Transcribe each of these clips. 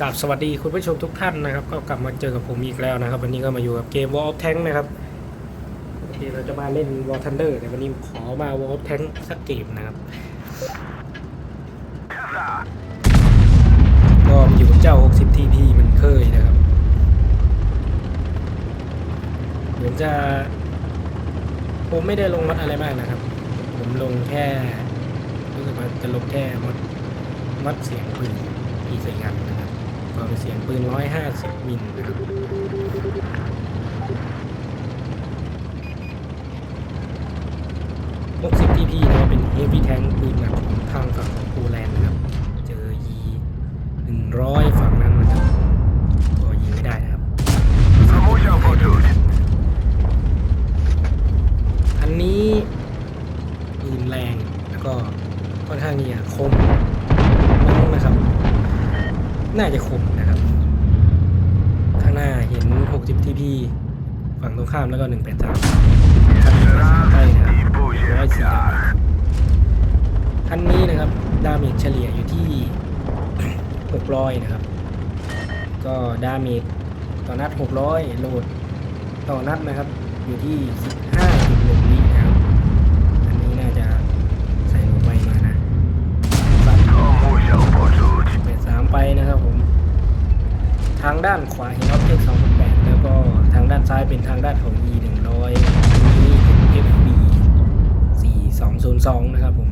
กับสวัสดีคุณผู้ชมทุกท่านนะครับ ก็กลับมาเจอกับผมอีกแล้วนะครับ วันนี้ก็มาอยู่กับเกม War of Tank นะครับโอเคเราจะมาเล่น War Thunder แต่วันนี้ขอมา War of Tank สักเกมนะครับ ก็อยู่กับเจ้า 60 TP เหมันเคยนะครับเหมือนจะผมไม่ได้ลงมัดอะไรมากนะครับ ผมลงแค่รู้สึกว่าจะลงแค่มัดมัดเสียงปืนอีกใส่กันนะครับ ความเสียงปืน 150 มิลนะครับ60 TP นะเป็น Heavy Tank ปืนแบบของทางฝั่งของโปแลนด์นะครับ เจอี100 ฝั่งนั้นนะครับ ก็ยิงไม่ได้นะครับ Musiał poczuć. อันนี้ปืนแรงแล้วก็ค่อนข้างเนี่ยคมน้องนะครับ น่าจะคมนะครับ ข้างหน้าเห็น 60 TP ฝั่งตรงข้ามแล้วก็ 183คันนี้ก็สามใต้นะครับ I buzie ร้อย w สี่ piach. คันนี้นะครับดาเมจเฉลี่ยอยู่ที่ 600 นะครับ ก็ดาเมจต่อนัด 600 โหลดต่อนัดนะครับ อยู่ที่ 15.1วินะครับ อันนี้น่าจะใส่ลงไปมานะสัด To musiał poczuć. เปดสามไปนะครับผม ทางด้านขวาเห็น ทางด้านของ E 100อันนี้ FB 4202 นะครับผม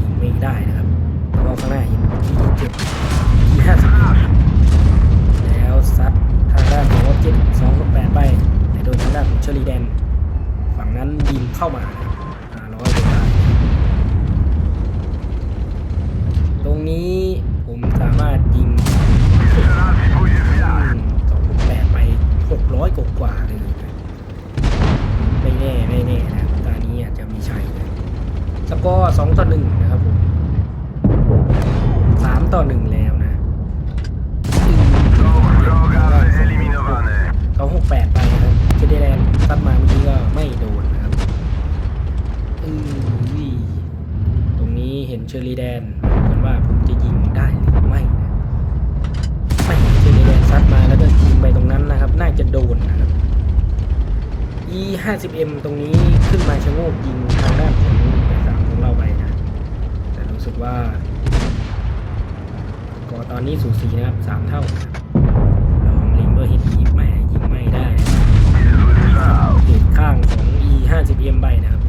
ยิงไม่ได้นะครับแล้วก็ข้างหน้าเห็น T7 T50 แล้วซัดทางด้านของออบเจกต์2.8ไปแต่โดนทางด้านของเชอรีแดน ฝั่งนั้นยิงเข้ามานะครับหาร้อยกว่าตรงนี้ 600 กว่กว่าเลยนไม่แน่ไม่แน่นะตอนนี้อาจจะมีชัยนะสกอร์งต่อหนึ่งนะครับผมสามต่อหนึ่งแล้วนะเขาหกแปดไปนะครับเจเดแลนตัดมาเมื่อกี้ก็ไม่โดนนะครับอือตรงนี้เห็นเชอรี่แดน 50M ตรงนี้ขึ้นมาชะโงกยิงทางด้านของสามของเราไปนะ แต่รู้สึกว่าก็ตอนนี้สูสีนะครับสามเท่าลองลิมเบอร์ฮิตยิงไม่ยิงไม่ได้ติดข้างของ E 50M ใบนะครับ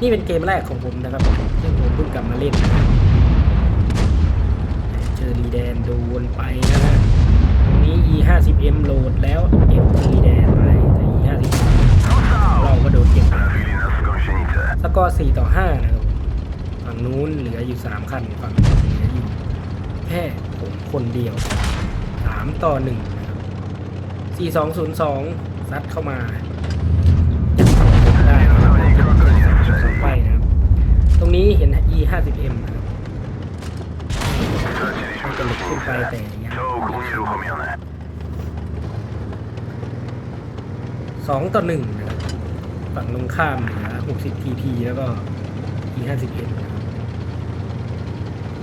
นี่เป็นเกมแรกของผมนะครับที่ผมเพิ่งกลับมาเล่นเจอรีแดนโดนไปนะฮะตรงนี้ E 50M โหลดแล้วเก็บรีแดนมา ก็สกอร์4ต่อ5นะครับฝั่งนู้นเหลืออยู่3คันฝั่งนี้เหลืออยู่แค่ผมคนเดียว3ต่อ1นะครับ4202ซัดเข้ามาได้นะครับสองไปนะครับ ตรงนี้เห็น E 50 M นะครับมันจะหลุดขึ้นไปแต่อยัง Czołg unieruchomiony. สองต่อหนึ่งนะครับ ฝั่งตรงข้ามเหลือ60 TP แล้วก็ E 50 M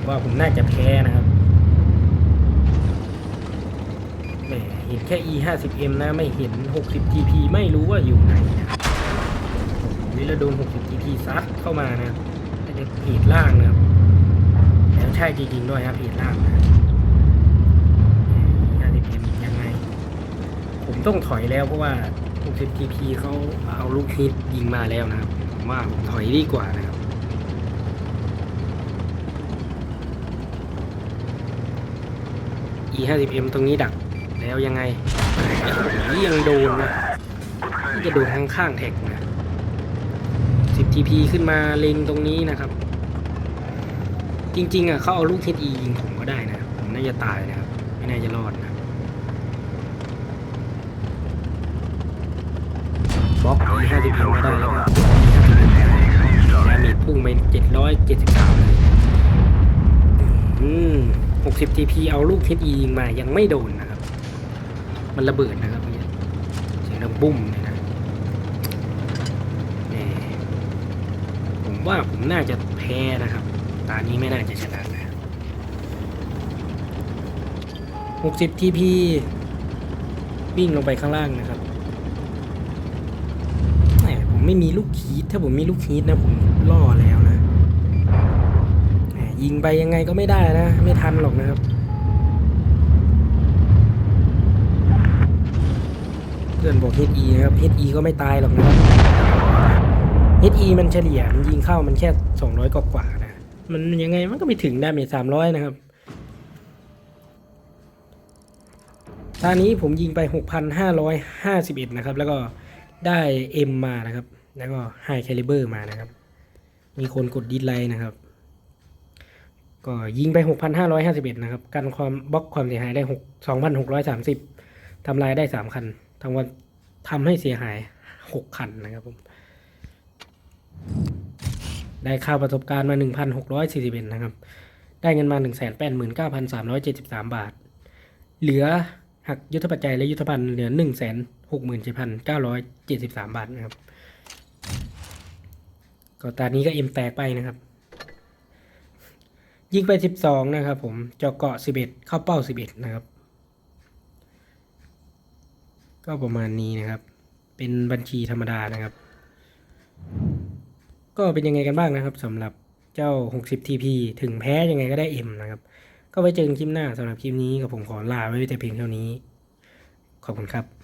ว่าผมน่าจะแพ้นะครับแหมเห็นแค่ E 50 M นะไม่เห็น 60 TP ไม่รู้ว่าอยู่ไหนนี่เราโดน 60 TP ซัดเข้ามานะครับน่าจะเพจล่างนะครับแล้วใช่จริงๆด้วยครับเพจล่างนะ E 50 M ยังไง ผมต้องถอยแล้วเพราะว่า 60 TP เขาเอาลูกฮิตยิงมาแล้วนะครับ ผมว่าผมถอยดีกว่านะครับ E 50 M ตรงนี้ดักแล้วยังไงนี่ยังโดนนะจะโดนข้างข้างแท็กนะ 10 TP ขึ้นมาเล็งตรงนี้นะครับ จริงๆอะเขาเอาลูกฮิต E ยิงผมก็ได้นะ ผมน่าจะตายนะครับ ไม่น่าจะรอดนะ บล็อก E ห้าสิบมาได้แล้วครับ Przeciwnik ดา zniszczony. เมจพุ่งไปเจ็ดร้อยเจ็ดสิบสามเลยอืมหกสิบ TP เอาลูกเทดอียิงมายังไม่โดนนะครับ มันระเบิดนะครับเนี่ยเสียงดังบุ้มเลยนะแหมผมว่าผมน่าจะแพ้นะครับ ตานี้ไม่น่าจะชนะนะ60 TP วิ่งลงไปข้างล่างนะครับแหมผม ไม่มีลูกฮีทถ้าผมมีลูกฮีทนะผมล่อแล้วนะยิงไปยังไงก็ไม่ได้นะ ไม่ทันหรอกนะครับเพื่อนบอก HE นะครับ HE ก็ไม่ตายหรอกนะครับ HE มันเฉลี่ยมันยิงเข้ามันแค่200กว่ากว่านะมันยังไงมันก็ไม่ถึงไดาเมจ300นะครับตอนนี้ผมยิงไป 6,551 นะครับ แล้วก็ ได้ M มมานะครับ แล้วก็ High Caliber มานะครับ มีคนกดดิสไลน์นะครับ ก็ยิงไป 6,551 นะครับ กันความบล็อกความเสียหายได้ 6 2,630ทำลายได้ 3 คันทำวันทำให้เสียหาย 6 คันนะครับผม ได้ค่าประสบการณ์มา 1,641 นะครับ ได้เงินมา 189,373 บาท เหลือ หักยุทธปัจจัยและยุทธภัณฑ์เหลือ167,973บาทนะครับ ก็ตอนนี้ก็เอ็มแตกไปนะครับ ยิงไป12นะครับ ผมเจาะเกาะ11เข้าเป้า11นะครับ ก็ประมาณนี้นะครับ เป็นบัญชีธรรมดานะครับ ก็เป็นยังไงกันบ้างนะครับสำหรับเจ้า 60 TP ถึงแพ้ยังไงก็ได้ M นะครับ ก็ไว้เจอกันคลิปหน้าสำหรับคลิปนี้กับผมขอลาไว้แต่เพียงเท่านี้ ขอบคุณครับ